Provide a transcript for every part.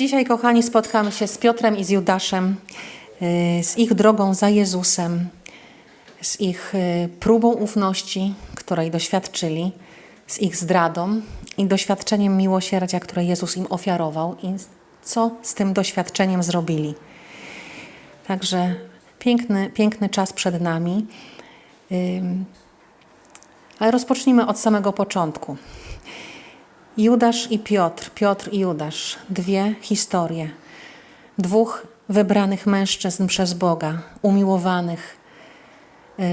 Dzisiaj, kochani, spotkamy się z Piotrem i z Judaszem, y, z ich drogą za Jezusem, z ich y, próbą ufności, której doświadczyli, z ich zdradą i doświadczeniem miłosierdzia, które Jezus im ofiarował i co z tym doświadczeniem zrobili. Także piękny, piękny czas przed nami. Ale rozpocznijmy od samego początku. Judasz i Piotr, Piotr i Judasz, dwie historie. Dwóch wybranych mężczyzn przez Boga, umiłowanych, yy,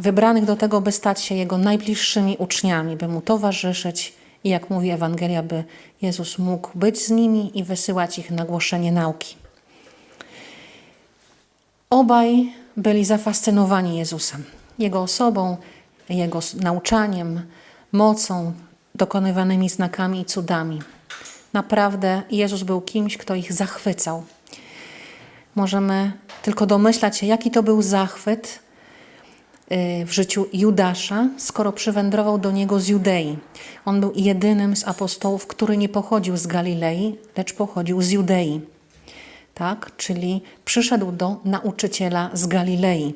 wybranych do tego, by stać się Jego najbliższymi uczniami, by Mu towarzyszyć i jak mówi Ewangelia, by Jezus mógł być z nimi i wysyłać ich na głoszenie nauki. Obaj byli zafascynowani Jezusem, Jego osobą, Jego nauczaniem, mocą, dokonywanymi znakami i cudami. Naprawdę Jezus był kimś, kto ich zachwycał. Możemy tylko domyślać się, jaki to był zachwyt y, w życiu Judasza, skoro przywędrował do niego z Judei. On był jedynym z apostołów, który nie pochodził z Galilei, lecz pochodził z Judei. Tak? Czyli przyszedł do nauczyciela z Galilei,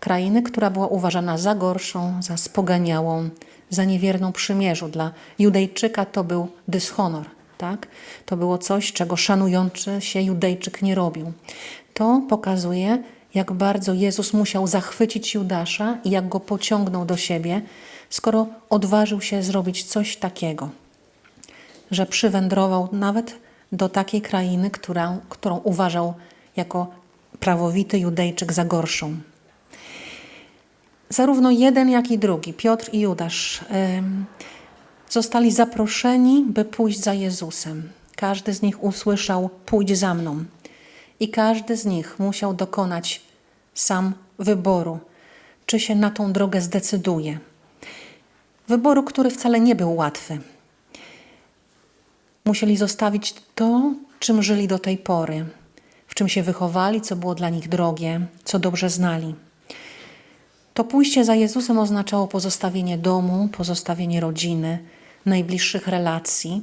krainy, która była uważana za gorszą, za spoganiałą, za niewierną przymierzu. Dla Judejczyka to był dyshonor. Tak? To było coś, czego szanujący się Judejczyk nie robił. To pokazuje, jak bardzo Jezus musiał zachwycić Judasza i jak go pociągnął do siebie, skoro odważył się zrobić coś takiego że przywędrował nawet do takiej krainy, która, którą uważał jako prawowity Judejczyk za gorszą. Zarówno jeden, jak i drugi, Piotr i Judasz, zostali zaproszeni, by pójść za Jezusem. Każdy z nich usłyszał: Pójdź za mną. I każdy z nich musiał dokonać sam wyboru, czy się na tą drogę zdecyduje. Wyboru, który wcale nie był łatwy. Musieli zostawić to, czym żyli do tej pory, w czym się wychowali, co było dla nich drogie, co dobrze znali. To pójście za Jezusem oznaczało pozostawienie domu, pozostawienie rodziny, najbliższych relacji,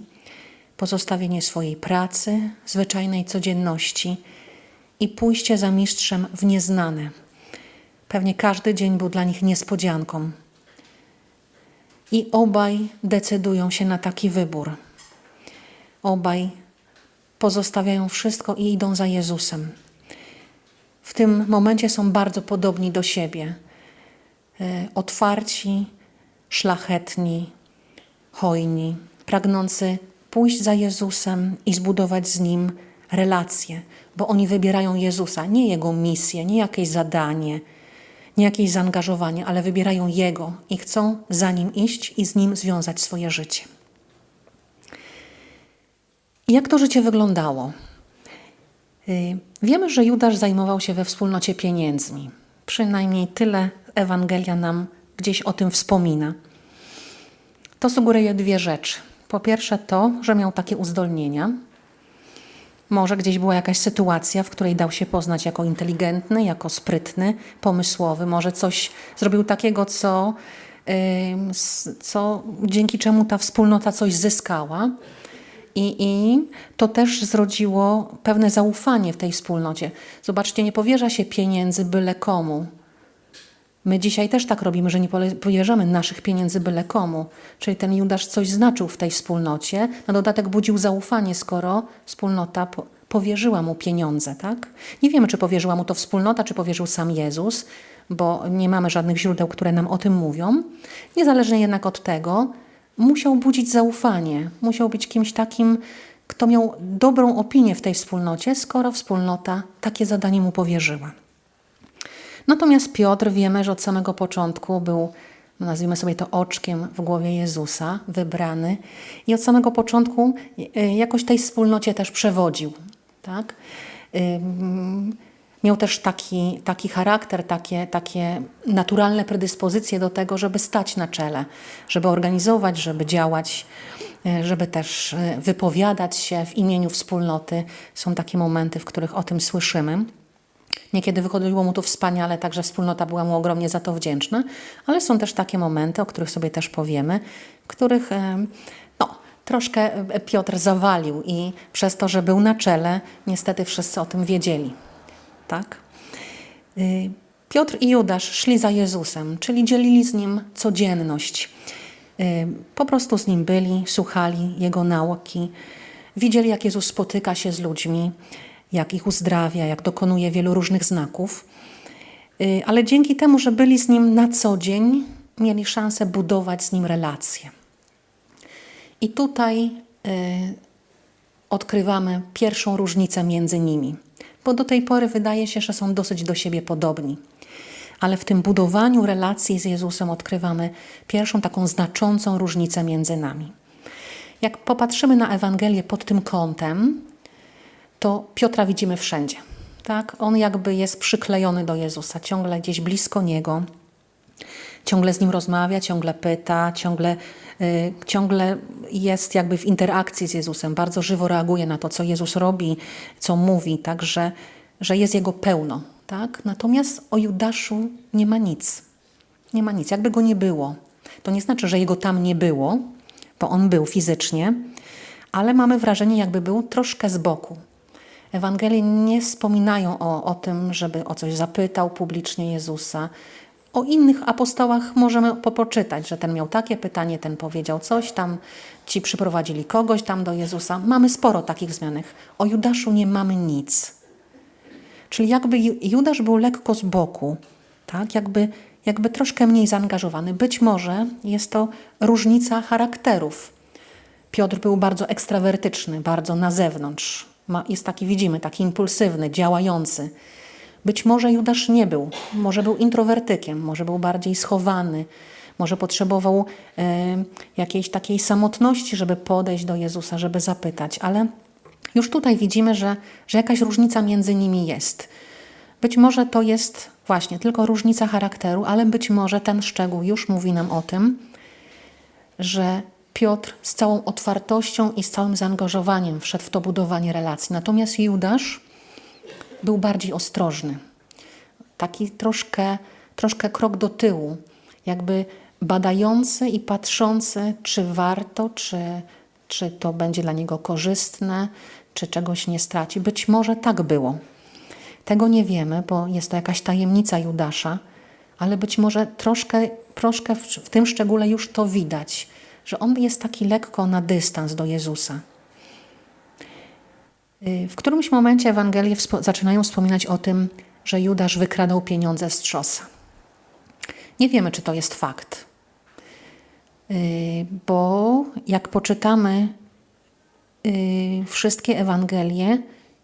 pozostawienie swojej pracy, zwyczajnej codzienności i pójście za mistrzem w nieznane. Pewnie każdy dzień był dla nich niespodzianką. I obaj decydują się na taki wybór. Obaj pozostawiają wszystko i idą za Jezusem. W tym momencie są bardzo podobni do siebie. E, Otwarci, szlachetni, hojni, pragnący pójść za Jezusem i zbudować z Nim relacje, bo oni wybierają Jezusa, nie Jego misję, nie jakieś zadanie, nie jakieś zaangażowanie, ale wybierają Jego i chcą za Nim iść i z Nim związać swoje życie. Jak to życie wyglądało? Y, Wiemy, że Judasz zajmował się we wspólnocie pieniędzmi. Przynajmniej tyle Ewangelia nam gdzieś o tym wspomina. To sugeruje dwie rzeczy. Po pierwsze, to, że miał takie uzdolnienia. Może gdzieś była jakaś sytuacja, w której dał się poznać jako inteligentny, jako sprytny, pomysłowy. Może coś zrobił takiego, co, co dzięki czemu ta wspólnota coś zyskała. I, I to też zrodziło pewne zaufanie w tej wspólnocie. Zobaczcie, nie powierza się pieniędzy byle komu. My dzisiaj też tak robimy, że nie powierzamy naszych pieniędzy byle komu. Czyli ten Judasz coś znaczył w tej wspólnocie, na dodatek budził zaufanie, skoro wspólnota po- powierzyła mu pieniądze, tak? Nie wiemy, czy powierzyła mu to wspólnota, czy powierzył sam Jezus, bo nie mamy żadnych źródeł, które nam o tym mówią. Niezależnie jednak od tego, musiał budzić zaufanie, musiał być kimś takim, kto miał dobrą opinię w tej wspólnocie, skoro wspólnota takie zadanie mu powierzyła. Natomiast Piotr wiemy, że od samego początku był, no nazwijmy sobie to oczkiem w głowie Jezusa, wybrany i od samego początku y, jakoś tej wspólnocie też przewodził. Tak? Ym, Miał też taki, taki charakter, takie, takie naturalne predyspozycje do tego, żeby stać na czele, żeby organizować, żeby działać, y, żeby też y, wypowiadać się w imieniu wspólnoty. Są takie momenty, w których o tym słyszymy. Niekiedy wychodziło mu to wspaniale, także wspólnota była mu ogromnie za to wdzięczna, ale są też takie momenty, o których sobie też powiemy, w których em, no, troszkę e, Piotr zawalił i przez to, że był na czele, niestety wszyscy o tym wiedzieli. Tak? Y, Piotr i Judasz szli za Jezusem, czyli dzielili z nim codzienność. Po prostu z nim byli, słuchali jego nauki, widzieli, jak Jezus spotyka się z ludźmi, jak ich uzdrawia, jak dokonuje wielu różnych znaków. Y, Ale dzięki temu, że byli z nim na co dzień, mieli szansę budować z nim relacje. I tutaj y, odkrywamy pierwszą różnicę między nimi, bo do tej pory wydaje się, że są dosyć do siebie podobni. Ale w tym budowaniu relacji z Jezusem odkrywamy pierwszą taką znaczącą różnicę między nami. Jak popatrzymy na Ewangelię pod tym kątem, to Piotra widzimy wszędzie. Tak? On jakby jest przyklejony do Jezusa, ciągle gdzieś blisko Niego, ciągle z Nim rozmawia, ciągle pyta, ciągle, y, ciągle jest jakby w interakcji z Jezusem, bardzo żywo reaguje na to, co Jezus robi, co mówi, także że jest Jego pełno. Tak? Natomiast o Judaszu nie ma nic. Nie ma nic, jakby go nie było. To nie znaczy, że jego tam nie było, bo on był fizycznie, ale mamy wrażenie, jakby był troszkę z boku. Ewangelie nie wspominają o, o tym, żeby o coś zapytał publicznie Jezusa. O innych apostołach możemy po- poczytać, że ten miał takie pytanie, ten powiedział coś tam, ci przyprowadzili kogoś tam do Jezusa. Mamy sporo takich wzmianek. O Judaszu nie mamy nic. Czyli jakby Ju- Judasz był lekko z boku, tak? jakby, jakby troszkę mniej zaangażowany. Być może jest to różnica charakterów. Piotr był bardzo ekstrawertyczny, bardzo na zewnątrz. Ma, jest taki, widzimy, taki impulsywny, działający. Być może Judasz nie był, może był introwertykiem, może był bardziej schowany, może potrzebował e, jakiejś takiej samotności, żeby podejść do Jezusa, żeby zapytać, ale już tutaj widzimy, że, że jakaś różnica między nimi jest. Być może to jest właśnie tylko różnica charakteru, ale być może ten szczegół już mówi nam o tym, że Piotr z całą otwartością i z całym zaangażowaniem wszedł w to budowanie relacji. Natomiast Judasz był bardziej ostrożny. Taki troszkę, troszkę krok do tyłu, jakby badający i patrzący, czy warto, czy, czy to będzie dla niego korzystne, czy czegoś nie straci. Być może tak było. Tego nie wiemy, bo jest to jakaś tajemnica Judasza, ale być może troszkę, troszkę w, w tym szczególe już to widać, że on jest taki lekko na dystans do Jezusa. Y, W którymś momencie Ewangelie zaczynają wspominać o tym, że Judasz wykradał pieniądze z trzosa. Nie wiemy, czy to jest fakt, Y, bo jak poczytamy y, wszystkie Ewangelie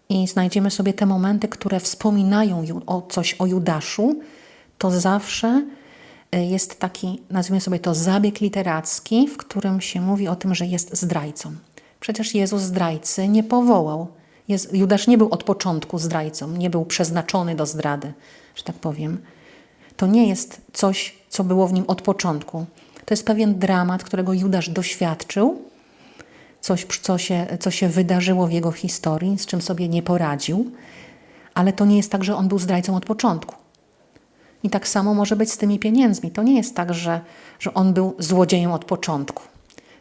i znajdziemy sobie te momenty, które wspominają o coś o Judaszu, to zawsze jest taki, nazwijmy sobie to, zabieg literacki, w którym się mówi o tym, że jest zdrajcą. Przecież Jezus zdrajcy nie powołał. Jest, Judasz nie był od początku zdrajcą, nie był przeznaczony do zdrady, że tak powiem. To nie jest coś, co było w nim od początku. To jest pewien dramat, którego Judasz doświadczył, coś, co się, co się wydarzyło w jego historii, z czym sobie nie poradził, ale to nie jest tak, że on był zdrajcą od początku. I tak samo może być z tymi pieniędzmi. To nie jest tak, że, że on był złodziejem od początku.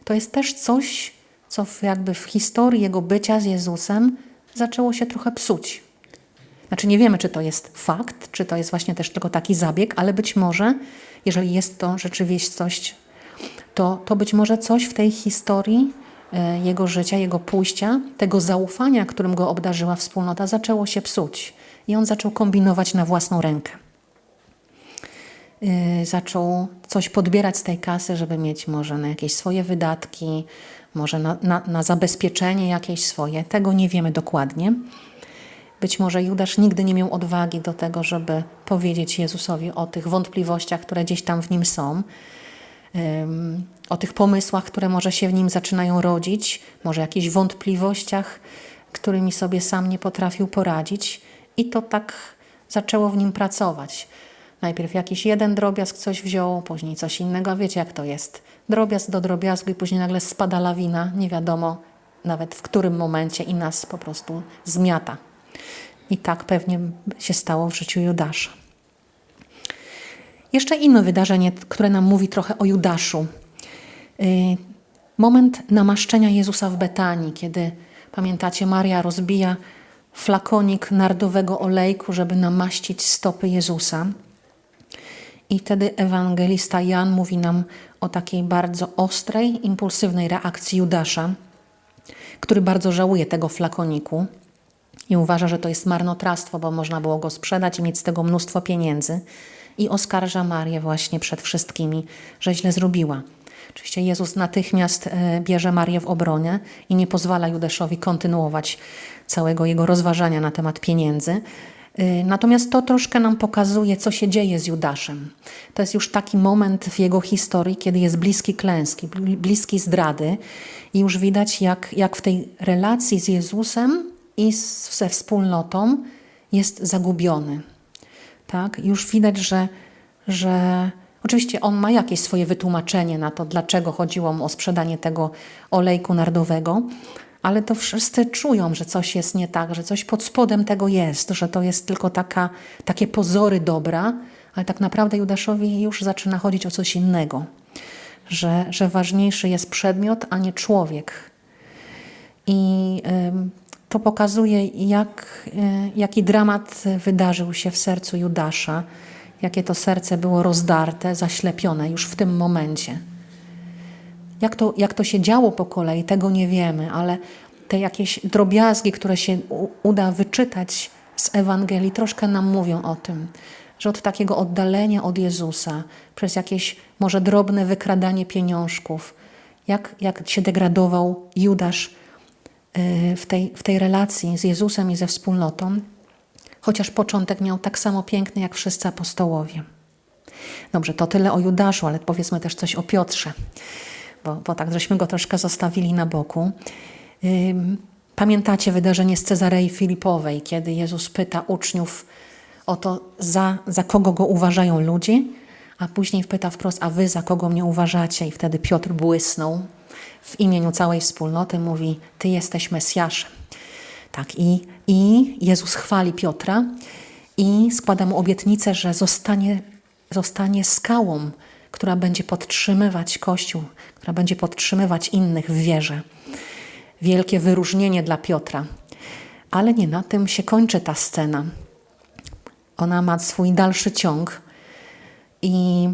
To jest też coś, co w, jakby w historii jego bycia z Jezusem zaczęło się trochę psuć. Znaczy nie wiemy, czy to jest fakt, czy to jest właśnie też tylko taki zabieg, ale być może, jeżeli jest to rzeczywistość, to, to być może coś w tej historii e, jego życia, jego pójścia, tego zaufania, którym go obdarzyła wspólnota, zaczęło się psuć. I on zaczął kombinować na własną rękę. Yy, zaczął coś podbierać z tej kasy, żeby mieć może na jakieś swoje wydatki, może na, na, na zabezpieczenie jakieś swoje. Tego nie wiemy dokładnie. Być może Judasz nigdy nie miał odwagi do tego, żeby powiedzieć Jezusowi o tych wątpliwościach, które gdzieś tam w nim są, o tych pomysłach, które może się w nim zaczynają rodzić, może jakichś wątpliwościach, którymi sobie sam nie potrafił poradzić. I to tak zaczęło w nim pracować. Najpierw jakiś jeden drobiazg coś wziął, później coś innego. Wiecie, jak to jest? Drobiazg do drobiazgu i później nagle spada lawina, nie wiadomo nawet w którym momencie i nas po prostu zmiata. I tak pewnie się stało w życiu Judasza. Jeszcze inne wydarzenie, które nam mówi trochę o Judaszu. Yy, moment namaszczenia Jezusa w Betanii, kiedy pamiętacie, Maria rozbija flakonik nardowego olejku, żeby namaścić stopy Jezusa. I wtedy ewangelista Jan mówi nam o takiej bardzo ostrej, impulsywnej reakcji Judasza, który bardzo żałuje tego flakoniku i uważa, że to jest marnotrawstwo, bo można było go sprzedać i mieć z tego mnóstwo pieniędzy. I oskarża Marię właśnie przed wszystkimi, że źle zrobiła. Oczywiście Jezus natychmiast e, bierze Marię w obronę i nie pozwala Judaszowi kontynuować całego jego rozważania na temat pieniędzy. E, natomiast to troszkę nam pokazuje, co się dzieje z Judaszem. To jest już taki moment w jego historii, kiedy jest bliski klęski, bliski zdrady i już widać, jak, jak w tej relacji z Jezusem i ze wspólnotą jest zagubiony. Tak? Już widać, że, że oczywiście on ma jakieś swoje wytłumaczenie na to, dlaczego chodziło mu o sprzedanie tego olejku nardowego, ale to wszyscy czują, że coś jest nie tak, że coś pod spodem tego jest, że to jest tylko taka, takie pozory dobra, ale tak naprawdę Judaszowi już zaczyna chodzić o coś innego, że, że ważniejszy jest przedmiot, a nie człowiek. I to pokazuje, jak, e, jaki dramat wydarzył się w sercu Judasza, jakie to serce było rozdarte, zaślepione już w tym momencie. Jak to, jak to się działo po kolei, tego nie wiemy, ale te jakieś drobiazgi, które się uda wyczytać z Ewangelii, troszkę nam mówią o tym, że od takiego oddalenia od Jezusa, przez jakieś może drobne wykradanie pieniążków, jak, jak się degradował Judasz Y, w tej, w tej relacji z Jezusem i ze wspólnotą, chociaż początek miał tak samo piękny jak wszyscy apostołowie. Dobrze, to tyle o Judaszu, ale powiedzmy też coś o Piotrze, bo, bo tak żeśmy go troszkę zostawili na boku. Pamiętacie wydarzenie z Cezarei Filipowej, kiedy Jezus pyta uczniów o to, za, za kogo go uważają ludzie, a później pyta wprost, a wy za kogo mnie uważacie? I wtedy Piotr błysnął w imieniu całej wspólnoty mówi: Ty jesteś Mesjaszem. Tak, i, i Jezus chwali Piotra i składa mu obietnicę, że zostanie, zostanie skałą, która będzie podtrzymywać Kościół, która będzie podtrzymywać innych w wierze. Wielkie wyróżnienie dla Piotra. Ale nie na tym się kończy ta scena. Ona ma swój dalszy ciąg i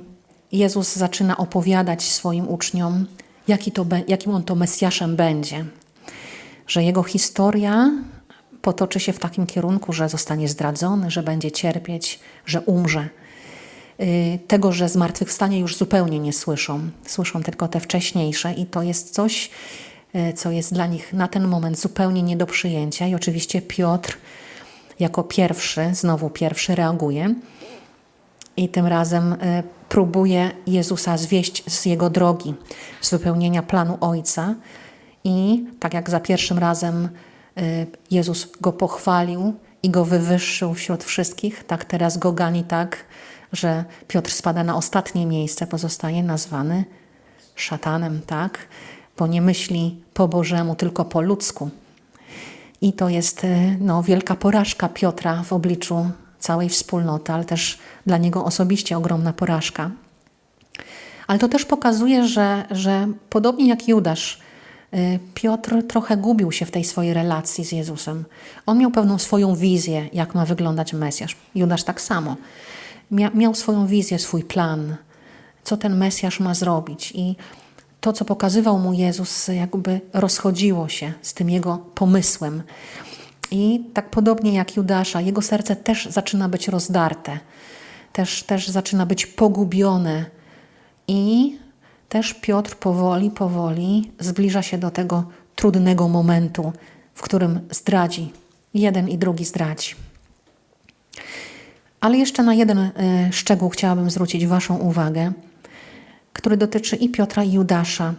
Jezus zaczyna opowiadać swoim uczniom jaki to, jakim on to Mesjaszem będzie. Że jego historia potoczy się w takim kierunku, że zostanie zdradzony, że będzie cierpieć, że umrze. Y, tego, że zmartwychwstanie już zupełnie nie słyszą. Słyszą tylko te wcześniejsze i to jest coś, y, co jest dla nich na ten moment zupełnie nie do przyjęcia. I oczywiście Piotr jako pierwszy, znowu pierwszy reaguje i tym razem y, próbuje Jezusa zwieść z jego drogi, z wypełnienia planu Ojca. I tak jak za pierwszym razem Jezus go pochwalił i go wywyższył wśród wszystkich, tak teraz go gani tak, że Piotr spada na ostatnie miejsce, pozostaje nazwany szatanem, tak? Bo nie myśli po Bożemu, tylko po ludzku. I to jest y, no, wielka porażka Piotra w obliczu całej wspólnoty, ale też dla niego osobiście ogromna porażka. Ale to też pokazuje, że, że podobnie jak Judasz, y, Piotr trochę gubił się w tej swojej relacji z Jezusem. On miał pewną swoją wizję, jak ma wyglądać Mesjasz. Judasz tak samo. Mia, miał swoją wizję, swój plan, co ten Mesjasz ma zrobić. I to, co pokazywał mu Jezus, jakby rozchodziło się z tym jego pomysłem. I tak podobnie jak Judasza, jego serce też zaczyna być rozdarte, też, też zaczyna być pogubione. I też Piotr powoli, powoli zbliża się do tego trudnego momentu, w którym zdradzi, jeden i drugi zdradzi. Ale jeszcze na jeden y, szczegół chciałabym zwrócić Waszą uwagę, który dotyczy i Piotra, i Judasza.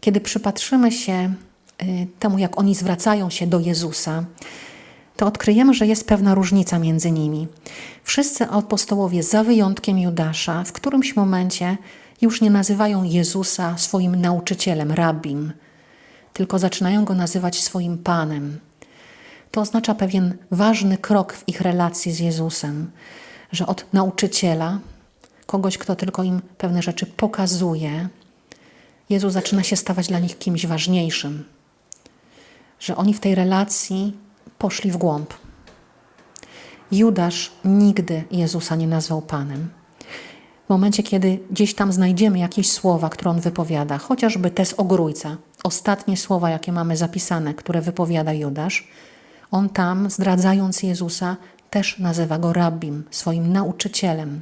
Kiedy przypatrzymy się Y, temu, jak oni zwracają się do Jezusa, to odkryjemy, że jest pewna różnica między nimi. Wszyscy apostołowie, za wyjątkiem Judasza, w którymś momencie już nie nazywają Jezusa swoim nauczycielem, rabbim, tylko zaczynają go nazywać swoim Panem. To oznacza pewien ważny krok w ich relacji z Jezusem, że od nauczyciela, kogoś, kto tylko im pewne rzeczy pokazuje, Jezus zaczyna się stawać dla nich kimś ważniejszym, że oni w tej relacji poszli w głąb. Judasz nigdy Jezusa nie nazwał Panem. W momencie, kiedy gdzieś tam znajdziemy jakieś słowa, które on wypowiada, chociażby te z ogrójca, ostatnie słowa, jakie mamy zapisane, które wypowiada Judasz, on tam, zdradzając Jezusa, też nazywa go rabbim, swoim nauczycielem.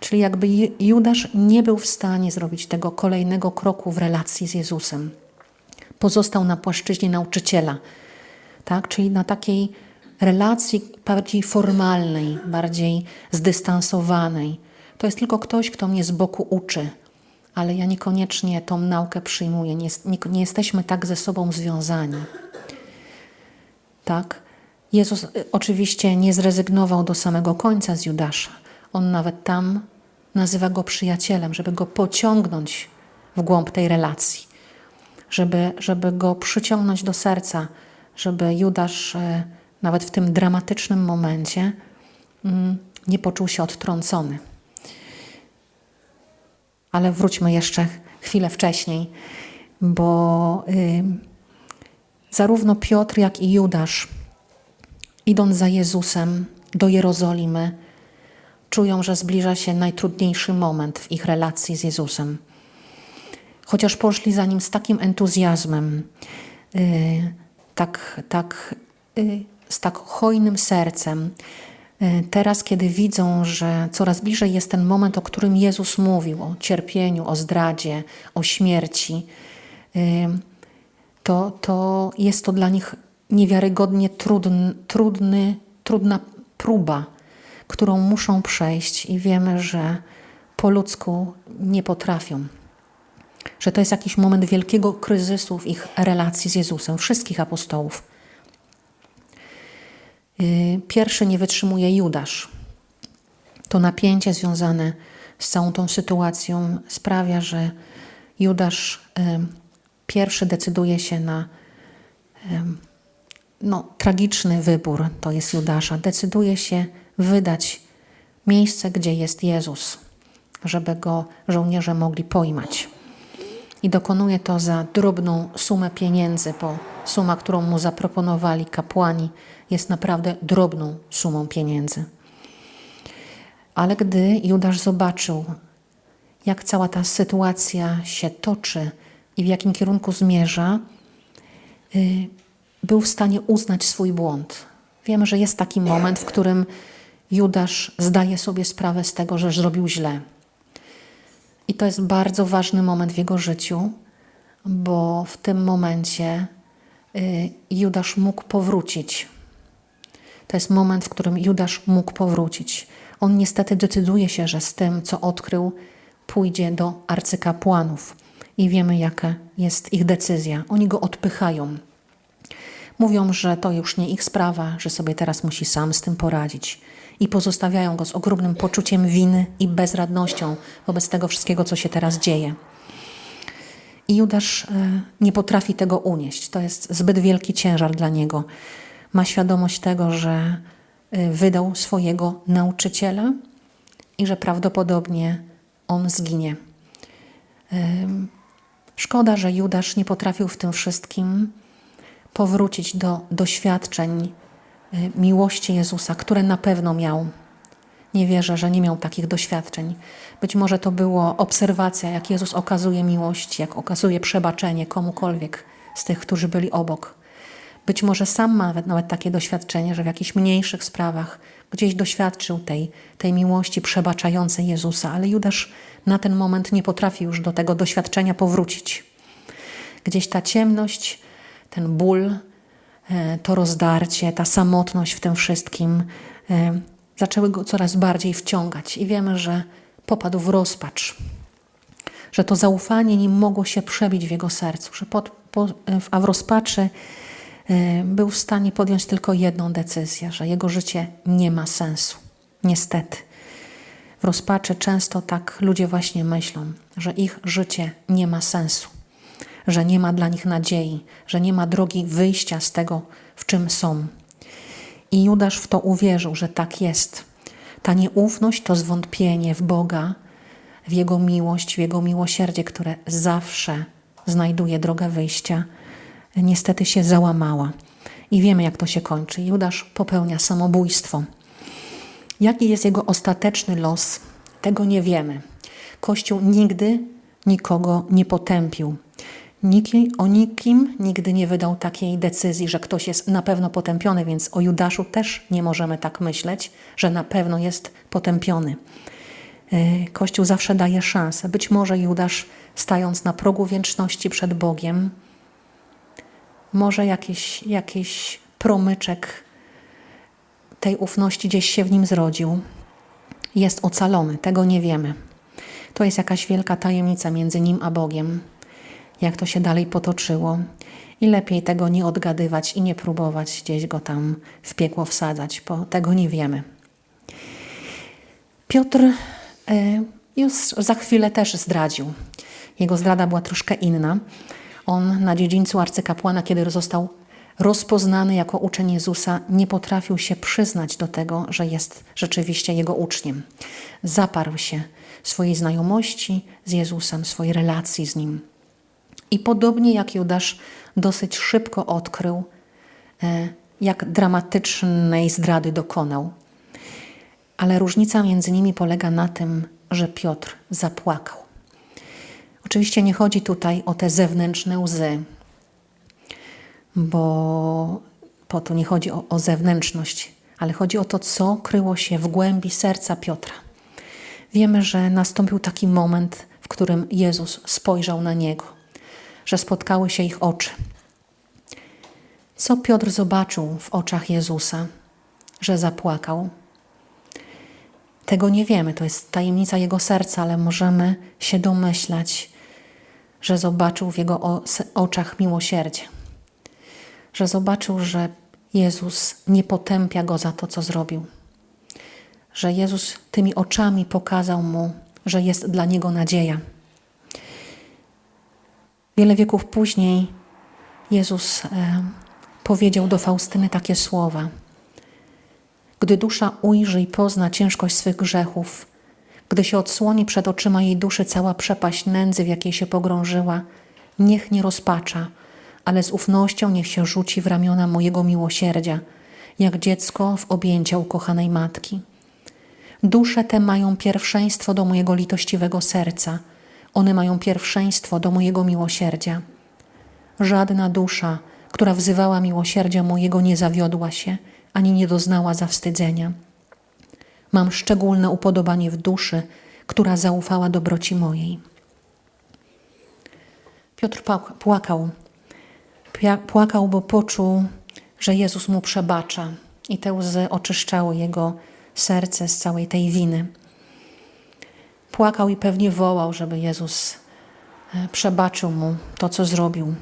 Czyli jakby Judasz nie był w stanie zrobić tego kolejnego kroku w relacji z Jezusem. Pozostał na płaszczyźnie nauczyciela, tak? czyli na takiej relacji bardziej formalnej, bardziej zdystansowanej. To jest tylko ktoś, kto mnie z boku uczy, ale ja niekoniecznie tą naukę przyjmuję. Nie, nie, nie jesteśmy tak ze sobą związani. Tak? Jezus y, oczywiście nie zrezygnował do samego końca z Judasza. On nawet tam nazywa go przyjacielem, żeby go pociągnąć w głąb tej relacji, żeby, żeby go przyciągnąć do serca, żeby Judasz y, nawet w tym dramatycznym momencie mm, nie poczuł się odtrącony. Ale wróćmy jeszcze chwilę wcześniej, bo y, zarówno Piotr, jak i Judasz, idąc za Jezusem do Jerozolimy, czują, że zbliża się najtrudniejszy moment w ich relacji z Jezusem. Chociaż poszli za nim z takim entuzjazmem, y, tak, tak, y, z tak hojnym sercem, y, teraz, kiedy widzą, że coraz bliżej jest ten moment, o którym Jezus mówił, o cierpieniu, o zdradzie, o śmierci, to, to jest to dla nich niewiarygodnie trudny, trudny, trudna próba, którą muszą przejść, i wiemy, że po ludzku nie potrafią. Że to jest jakiś moment wielkiego kryzysu w ich relacji z Jezusem, wszystkich apostołów. Y, pierwszy nie wytrzymuje Judasz. To napięcie związane z całą tą sytuacją sprawia, że Judasz y, pierwszy decyduje się na no, tragiczny wybór, to jest Judasza. Decyduje się wydać miejsce, gdzie jest Jezus, żeby go żołnierze mogli pojmać. I dokonuje to za drobną sumę pieniędzy, bo suma, którą mu zaproponowali kapłani, jest naprawdę drobną sumą pieniędzy. Ale gdy Judasz zobaczył, jak cała ta sytuacja się toczy i w jakim kierunku zmierza, y, był w stanie uznać swój błąd. Wiemy, że jest taki moment, w którym Judasz zdaje sobie sprawę z tego, że zrobił źle. I to jest bardzo ważny moment w jego życiu, bo w tym momencie y, Judasz mógł powrócić. To jest moment, w którym Judasz mógł powrócić. On niestety decyduje się, że z tym, co odkrył, pójdzie do arcykapłanów. I wiemy, jaka jest ich decyzja. Oni go odpychają. Mówią, że to już nie ich sprawa, że sobie teraz musi sam z tym poradzić. I pozostawiają go z ogromnym poczuciem winy i bezradnością wobec tego wszystkiego, co się teraz dzieje. I Judasz e, nie potrafi tego unieść. To jest zbyt wielki ciężar dla niego. Ma świadomość tego, że e, wydał swojego nauczyciela i że prawdopodobnie on zginie. Szkoda, że Judasz nie potrafił w tym wszystkim powrócić do doświadczeń y, miłości Jezusa, które na pewno miał. Nie wierzę, że nie miał takich doświadczeń. Być może to było obserwacja, jak Jezus okazuje miłość, jak okazuje przebaczenie komukolwiek z tych, którzy byli obok. Być może sam ma nawet, nawet takie doświadczenie, że w jakichś mniejszych sprawach gdzieś doświadczył tej, tej miłości przebaczającej Jezusa, ale Judasz na ten moment nie potrafi już do tego doświadczenia powrócić. Gdzieś ta ciemność, ten ból, e, to rozdarcie, ta samotność w tym wszystkim e, zaczęły go coraz bardziej wciągać i wiemy, że popadł w rozpacz, że to zaufanie nie mogło się przebić w jego sercu, że pod, po, a w rozpaczy e, był w stanie podjąć tylko jedną decyzję, że jego życie nie ma sensu. Niestety. W rozpaczy często tak ludzie właśnie myślą, że ich życie nie ma sensu że nie ma dla nich nadziei, że nie ma drogi wyjścia z tego, w czym są. I Judasz w to uwierzył, że tak jest. Ta nieufność, to zwątpienie w Boga w Jego miłość, w Jego miłosierdzie, które zawsze znajduje drogę wyjścia, niestety się załamała. I wiemy, jak to się kończy. Judasz popełnia samobójstwo. Jaki jest jego ostateczny los, tego nie wiemy. Kościół nigdy nikogo nie potępił. O nikim nigdy nie wydał takiej decyzji, że ktoś jest na pewno potępiony, więc o Judaszu też nie możemy tak myśleć, że na pewno jest potępiony. Yy, Kościół zawsze daje szansę. Być może Judasz, stając na progu wieczności przed Bogiem, może jakiś, jakiś promyczek tej ufności gdzieś się w nim zrodził. Jest ocalony, tego nie wiemy. To jest jakaś wielka tajemnica między nim a Bogiem, jak to się dalej potoczyło. I lepiej tego nie odgadywać i nie próbować gdzieś go tam w piekło wsadzać, bo tego nie wiemy. Piotr y, już za chwilę też zdradził. Jego zdrada była troszkę inna. On na dziedzińcu arcykapłana, kiedy został rozpoznany jako uczeń Jezusa, nie potrafił się przyznać do tego, że jest rzeczywiście jego uczniem. Zaparł się swojej znajomości z Jezusem, swojej relacji z nim. I podobnie jak Judasz, dosyć szybko odkrył, e, jak dramatycznej zdrady dokonał. Ale różnica między nimi polega na tym, że Piotr zapłakał. Oczywiście nie chodzi tutaj o te zewnętrzne łzy, bo po to nie chodzi o, o zewnętrzność, ale chodzi o to, co kryło się w głębi serca Piotra. Wiemy, że nastąpił taki moment, w którym Jezus spojrzał na niego, że spotkały się ich oczy. Co Piotr zobaczył w oczach Jezusa, że zapłakał? Tego nie wiemy, to jest tajemnica jego serca, ale możemy się domyślać, że zobaczył w jego oczach miłosierdzie, że zobaczył, że Jezus nie potępia go za to, co zrobił, że Jezus tymi oczami pokazał mu, że jest dla niego nadzieja. Wiele wieków później Jezus e, powiedział do Faustyny takie słowa: Gdy dusza ujrzy i pozna ciężkość swych grzechów, gdy się odsłoni przed oczyma jej duszy cała przepaść nędzy, w jakiej się pogrążyła, niech nie rozpacza, ale z ufnością niech się rzuci w ramiona mojego miłosierdzia, jak dziecko w objęcia ukochanej matki. Dusze te mają pierwszeństwo do mojego litościwego serca, one mają pierwszeństwo do mojego miłosierdzia. Żadna dusza, która wzywała miłosierdzia mojego, nie zawiodła się ani nie doznała zawstydzenia. Mam szczególne upodobanie w duszy, która zaufała dobroci mojej. Piotr płakał. Płakał, bo poczuł, że Jezus mu przebacza i te łzy oczyszczały jego serce z całej tej winy. Płakał i pewnie wołał, żeby Jezus e, przebaczył mu to, co zrobił.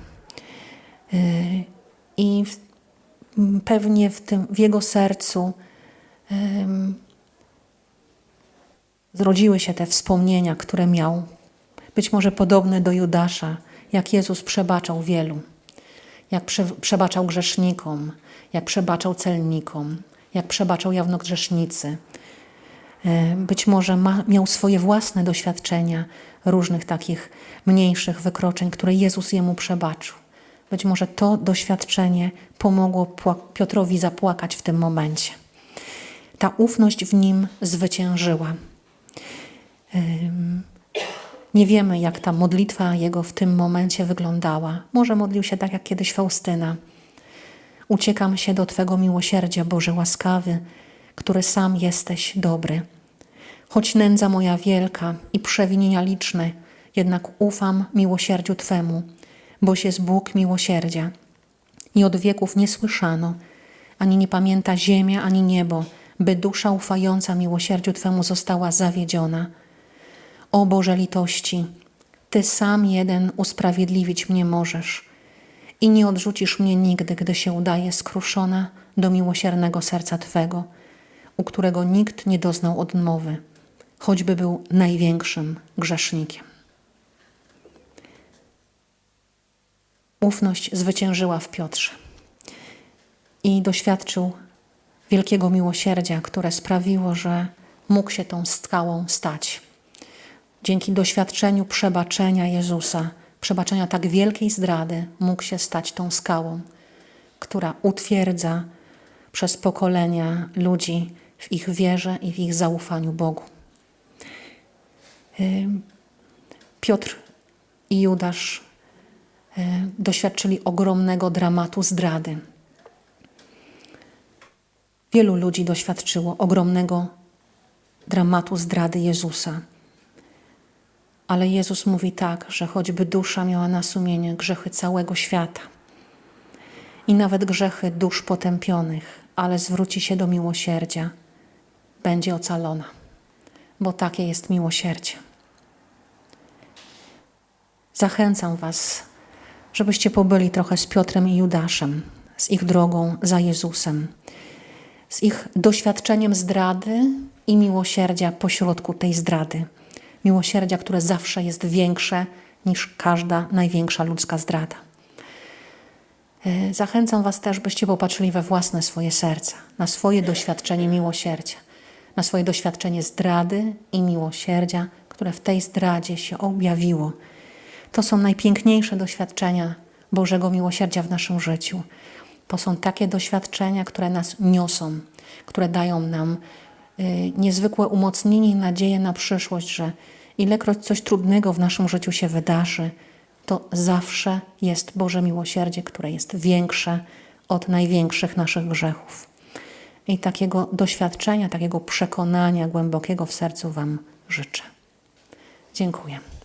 E, I pewnie w, tym, w jego sercu zrodziły się te wspomnienia, które miał, być może podobne do Judasza, jak Jezus przebaczał wielu, jak prze, przebaczał grzesznikom, jak przebaczał celnikom, jak przebaczał jawnogrzesznicy. E, być może ma, miał swoje własne doświadczenia różnych takich mniejszych wykroczeń, które Jezus jemu przebaczył. Być może to doświadczenie pomogło Piotrowi zapłakać w tym momencie. Ta ufność w nim zwyciężyła. Nie wiemy, jak ta modlitwa jego w tym momencie wyglądała. Może modlił się tak jak kiedyś Faustyna. Uciekam się do Twego miłosierdzia, Boże łaskawy, który sam jesteś dobry. Choć nędza moja wielka i przewinienia liczne, jednak ufam miłosierdziu Twemu, boś jest Bóg miłosierdzia. I od wieków nie słyszano, ani nie pamięta ziemia, ani niebo, by dusza ufająca miłosierdziu Twemu została zawiedziona. O Boże litości, Ty sam jeden usprawiedliwić mnie możesz i nie odrzucisz mnie nigdy, gdy się udaje skruszona do miłosiernego serca Twego, u którego nikt nie doznał odmowy, choćby był największym grzesznikiem. Ufność zwyciężyła w Piotrze i doświadczył wielkiego miłosierdzia, które sprawiło, że mógł się tą skałą stać. dzięki doświadczeniu przebaczenia Jezusa, przebaczenia tak wielkiej zdrady, mógł się stać tą skałą, która utwierdza przez pokolenia ludzi w ich wierze i w ich zaufaniu Bogu. Piotr i Judasz y, doświadczyli ogromnego dramatu zdrady. Wielu ludzi doświadczyło ogromnego dramatu zdrady Jezusa. Ale Jezus mówi tak, że choćby dusza miała na sumieniu grzechy całego świata i nawet grzechy dusz potępionych, ale zwróci się do miłosierdzia, będzie ocalona, bo takie jest miłosierdzie. Zachęcam Was, żebyście pobyli trochę z Piotrem i Judaszem, z ich drogą za Jezusem, z ich doświadczeniem zdrady i miłosierdzia pośrodku tej zdrady. Miłosierdzia, które zawsze jest większe niż każda największa ludzka zdrada. E, Zachęcam Was też, byście popatrzyli we własne swoje serca, na swoje doświadczenie miłosierdzia, na swoje doświadczenie zdrady i miłosierdzia, które w tej zdradzie się objawiło. To są najpiękniejsze doświadczenia Bożego miłosierdzia w naszym życiu. To są takie doświadczenia, które nas niosą, które dają nam y, niezwykłe umocnienie i nadzieję na przyszłość, że ilekroć coś trudnego w naszym życiu się wydarzy, to zawsze jest Boże miłosierdzie, które jest większe od największych naszych grzechów. I takiego doświadczenia, takiego przekonania głębokiego w sercu Wam życzę. Dziękuję.